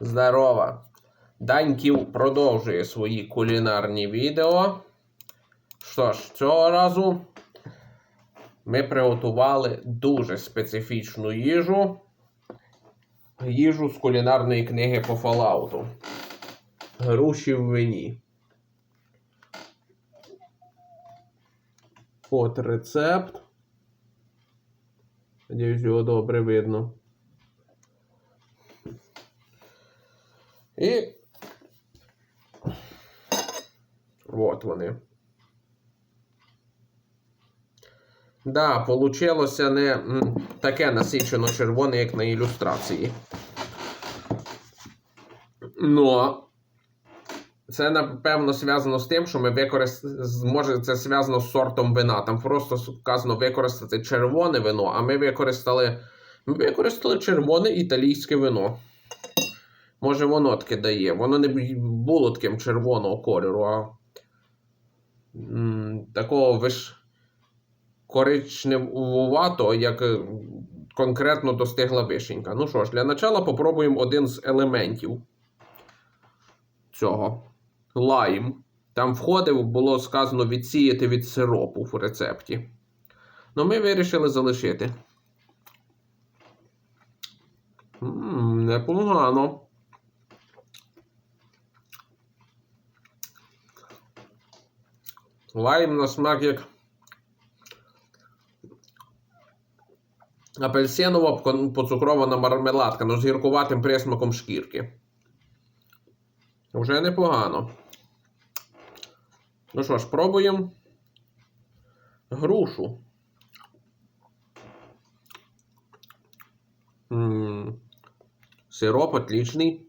Здорова! Даньків продовжує свої кулінарні відео. Що ж, цього разу ми приготували дуже специфічну їжу. Їжу з кулінарної книги по Fallout. Груші в вині. От рецепт. Надіюсь, його добре видно. І. От вони. Да, получилося не таке насичено червоне, як на ілюстрації. Но це напевно зв'язано з тим, що ми використали. Може, це зв'язано з сортом вина. Там просто вказано використати червоне вино, а ми використали. Ми використали червоне італійське вино. Може, воно таке дає. Воно не було таким червоного кольору, а м, такого виш коричневувато, як е, конкретно достигла вишенька. Ну що ж, для начала попробуємо один з елементів цього. Лайм. Там входив, було сказано відсіяти від сиропу в рецепті. Ну, ми вирішили залишити. М, непогано. Лайм на смак як апельсинова поцукрована мармеладка, ну з гіркуватим присмаком шкірки. Вже непогано. Ну що ж, пробуємо грушу. М, Сироп отличний.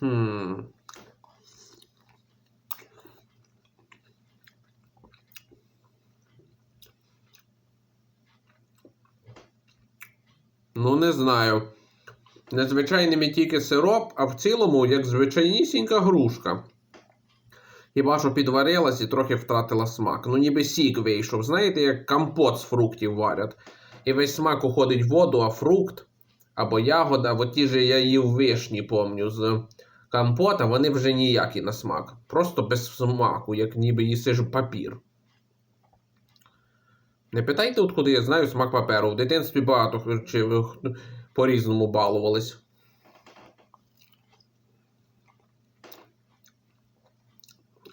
Хм. Ну, не знаю. Незвичайними тільки сироп, а в цілому, як звичайнісінька грушка. Хіба що підварилась і трохи втратила смак. Ну, ніби сік вийшов. Знаєте, як компот з фруктів варять. І весь смак уходить в воду, а фрукт або ягода, от ті же я їв вишні, помню, з компота, вони вже ніякі на смак. Просто без смаку, як ніби їсиш папір. Не питайте, откуди я знаю смак паперу. В дитинстві багато чи по-різному балувались.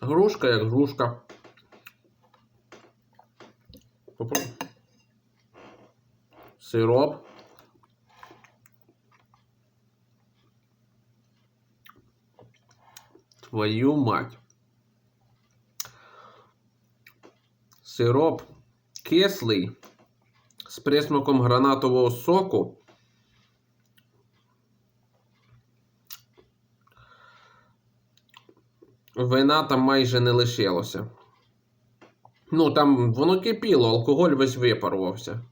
Грушка як грушка. Сироп. Твою мать. Сироп кислий з присмаком гранатового соку. Вина там майже не лишилося. Ну, там воно кипіло, алкоголь весь випарувався.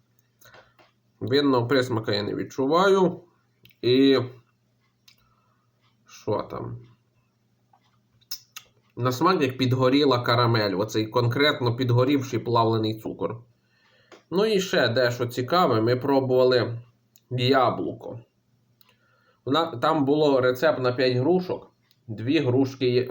Винного присмака я не відчуваю. І. Що там? На смак як підгоріла карамель. Оцей конкретно підгорівший плавлений цукор. Ну і ще дещо цікаве, ми пробували яблуко. Там було рецепт на 5 грушок. Дві грушки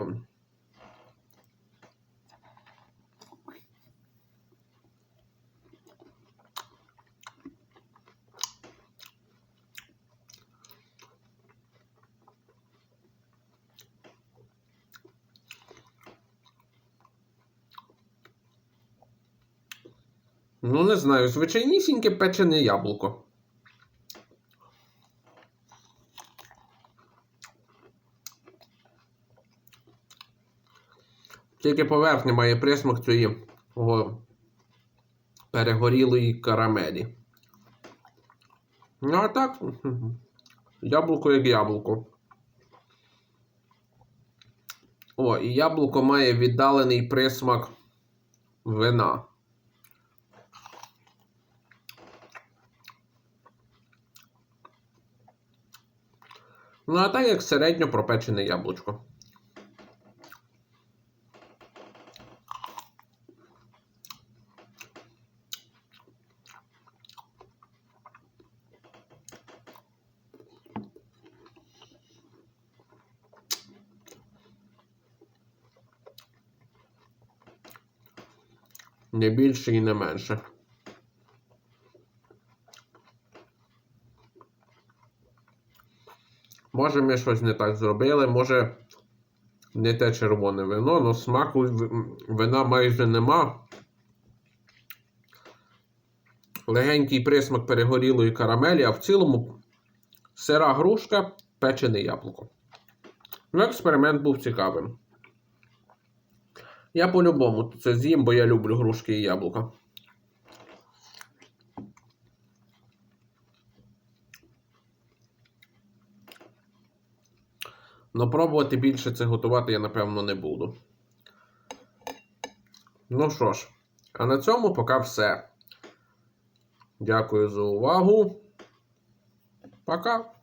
Ну, не знаю, звичайнісіньке печене яблуко. Тільки поверхня має присмак цієї перегорілої карамелі. Ну, а так, яблуко як яблуко. О, і яблуко має віддалений присмак вина. Ну, а так як середньо пропечене яблучко. Не більше і не менше. Може, ми щось не так зробили, може не те червоне вино, але смаку вина майже нема. Легенький присмак перегорілої карамелі, а в цілому сира грушка, печене яблуко. Ну, експеримент був цікавим. Я по-любому це з'їм, бо я люблю грушки і яблука. Но пробувати більше це готувати я, напевно, не буду. Ну що ж, а на цьому поки все. Дякую за увагу. Пока.